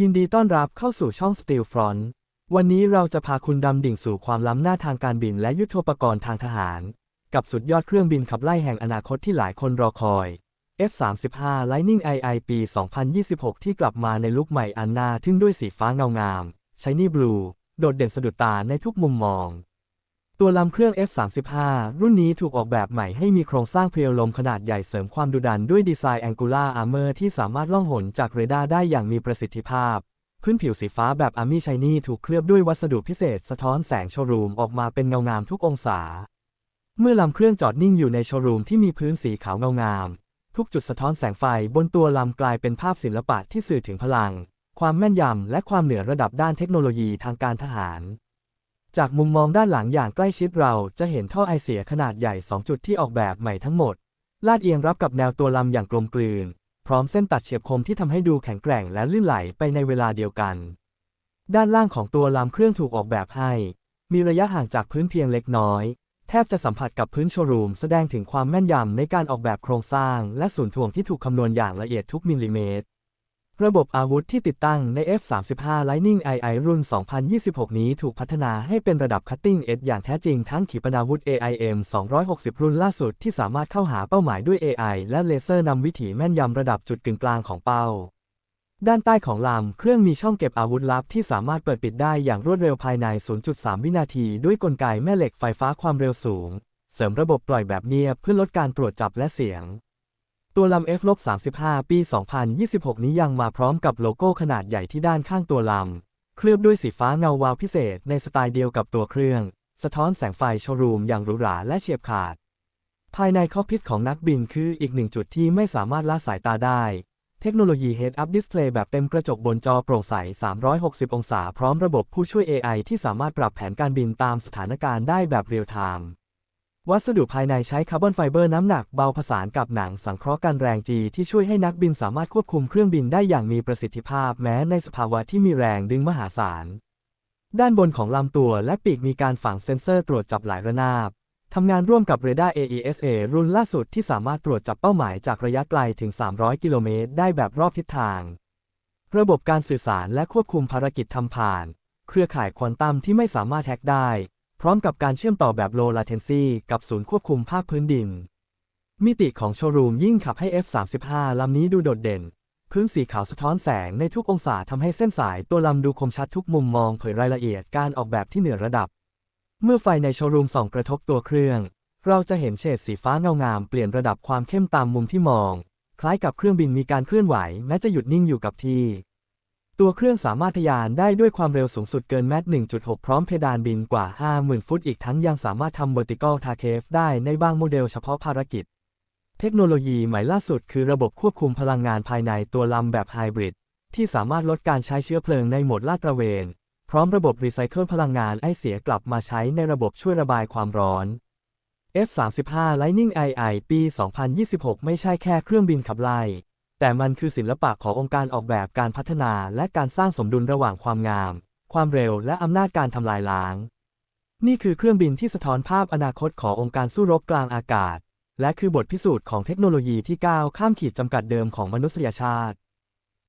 ยินดีต้อนรับเข้าสู่ช่อง Steel Front วันนี้เราจะพาคุณดำดิ่งสู่ความล้ำหน้าทางการบินและยุทโธปกรณ์ทางทหาร กับสุดยอดเครื่องบินขับไล่แห่งอนาคตที่หลายคนรอคอย F-35 Lightning II ปี 2026 ที่กลับมาในลุคใหม่อันน่าทึ่งด้วยสีฟ้าเงางาม Shiny Blue โดดเด่นสะดุดตาในทุกมุมมอง ตัวลำเครื่อง F-35 รุ่นนี้ถูกออกแบบใหม่ให้มีโครงสร้างเพรียวลมขนาดใหญ่เสริมความดุดันด้วยดีไซน์ Angular Armor ที่สามารถล่องหนจากเรดาร์ได้อย่างมีประสิทธิภาพ พื้นผิวสีฟ้าแบบ Army Shiny ถูกเคลือบด้วยวัสดุพิเศษสะท้อนแสงโชว์รูมออกมาเป็นเงางามทุกองศา เมื่อลำเครื่องจอดนิ่งอยู่ในโชว์รูมที่มีพื้นสีขาวเงางาม ทุกจุดสะท้อนแสงไฟบนตัวลำกลายเป็นภาพศิลปะที่สื่อถึงพลัง ความแม่นยำและความเหนือระดับด้านเทคโนโลยีทางการทหาร จากมุมมองด้านหลังอย่างใกล้ชิดเราจะเห็นท่อไอเสียขนาดใหญ่2จุดที่ออกแบบใหม่ทั้งหมด ลาดเอียงรับกับแนวตัวลำอย่างกลมกลืน พร้อมเส้นตัดเฉียบคมที่ทำให้ดูแข็งแกร่งและลื่นไหลไปในเวลาเดียวกัน ด้านล่างของตัวลำเครื่องถูกออกแบบให้ มีระยะห่างจากพื้นเพียงเล็กน้อย แทบจะสัมผัสกับพื้นโชว์รูมแสดงถึงความแม่นยำในการออกแบบโครงสร้าง และศูนย์ถ่วงที่ถูกคำนวณอย่างละเอียดทุกมิลลิเมตร ระบบอาวุธที่ติดตั้งใน F-35 Lightning II รุ่น 2026 นี้ถูกพัฒนาให้เป็นระดับ Cutting Edge อย่างแท้จริงทั้งขีปนาวุธ AIM 260 รุ่นล่าสุดที่สามารถเข้าหาเป้าหมายด้วย AI และเลเซอร์นำวิถีแม่นยำระดับจุดกึ่งกลางของเป้า ด้านใต้ของลำเครื่องมีช่องเก็บอาวุธลับที่สามารถเปิดปิดได้อย่างรวดเร็วภายใน 0.3 วินาที ด้วยกลไกแม่เหล็กไฟฟ้าความเร็วสูง เสริมระบบปล่อยแบบเงียบเพื่อลดการตรวจจับและเสียง ตัวลำ F-35 ปี 2026 นี้ยังมาพร้อมกับโลโก้ขนาดใหญ่ที่ด้านข้างตัวลำ เคลือบด้วยสีฟ้าเงาวาวพิเศษในสไตล์เดียวกับตัวเครื่อง สะท้อนแสงไฟโชว์รูมอย่างหรูหราและเฉียบขาด ภายในคอกพิทของนักบินคืออีกหนึ่งจุดที่ไม่สามารถละสายตาได้ เทคโนโลยี Head-Up Display แบบเต็มกระจกบนจอโปร่งใส 360 องศา พร้อมระบบผู้ช่วย AI ที่สามารถปรับแผนการบินตามสถานการณ์ได้แบบเรียลไทม์ วัสดุภายในใช้คาร์บอนไฟเบอร์น้ำหนักเบาผสานกับหนังสังเคราะห์กันแรงจีที่ช่วยให้นักบินสามารถควบคุมเครื่องบินได้อย่างมีประสิทธิภาพแม้ในสภาวะที่มีแรงดึงมหาศาล ด้านบนของลำตัวและปีกมีการฝังเซ็นเซอร์ตรวจจับหลายระนาบทำงานร่วมกับเรดาร์ AESA รุ่นล่าสุดที่สามารถตรวจจับเป้าหมายจากระยะไกลถึง 300 กิโลเมตรได้แบบรอบทิศทาง ระบบการสื่อสารและควบคุมภารกิจทำผ่าน เครือข่ายควอนตัมที่ไม่สามารถแฮกได้ ร้อมกับการเชื่อมต่อแบบ low latency กับศูนย์ควบคุมภาคพื้นดิน มิติของโชว์รูมยิ่งขับให้ F-35 ลำนี้ดูโดดเด่น พื้นสีขาวสะท้อนแสงในทุกองศาทำให้เส้นสายตัวลำดูคมชัดทุกมุมมองเผยรายละเอียดการออกแบบที่เหนือระดับ เมื่อไฟในโชว์รูมส่องกระทบตัวเครื่อง เราจะเห็นเฉดสีฟ้าเงางามเปลี่ยนระดับความเข้มตามมุมที่มอง คล้ายกับเครื่องบินมีการเคลื่อนไหวแม้จะหยุดนิ่งอยู่กับที่ ตัวเครื่องสามารถทะยานได้ด้วยความเร็วสูงสุดเกินแมท1.6 พร้อมเพดานบินกว่า 50,000 ฟุต อีกทั้งยังสามารถทำ vertical takeoff ได้ในบางโมเดลเฉพาะภารกิจ เทคโนโลยีใหม่ล่าสุดคือระบบควบคุมพลังงานภายในตัวลำแบบไฮบริดที่สามารถลดการใช้เชื้อเพลิงในโหมดลาดตระเวน พร้อมระบบรีไซเคิลพลังงานไอเสียกลับมาใช้ในระบบช่วยระบายความร้อน F-35 Lightning II ปี 2026 ไม่ใช่แค่เครื่องบินขับไล่ แต่มันคือศิลปะขององค์การออกแบบการพัฒนาและการสร้างสมดุลระหว่างความงาม ความเร็วและอำนาจการทำลายล้าง นี่คือเครื่องบินที่สะท้อนภาพอนาคตขององค์การสู้รบกลางอากาศ และคือบทพิสูจน์ของเทคโนโลยีที่ก้าวข้ามขีดจำกัดเดิมของมนุษยชาติ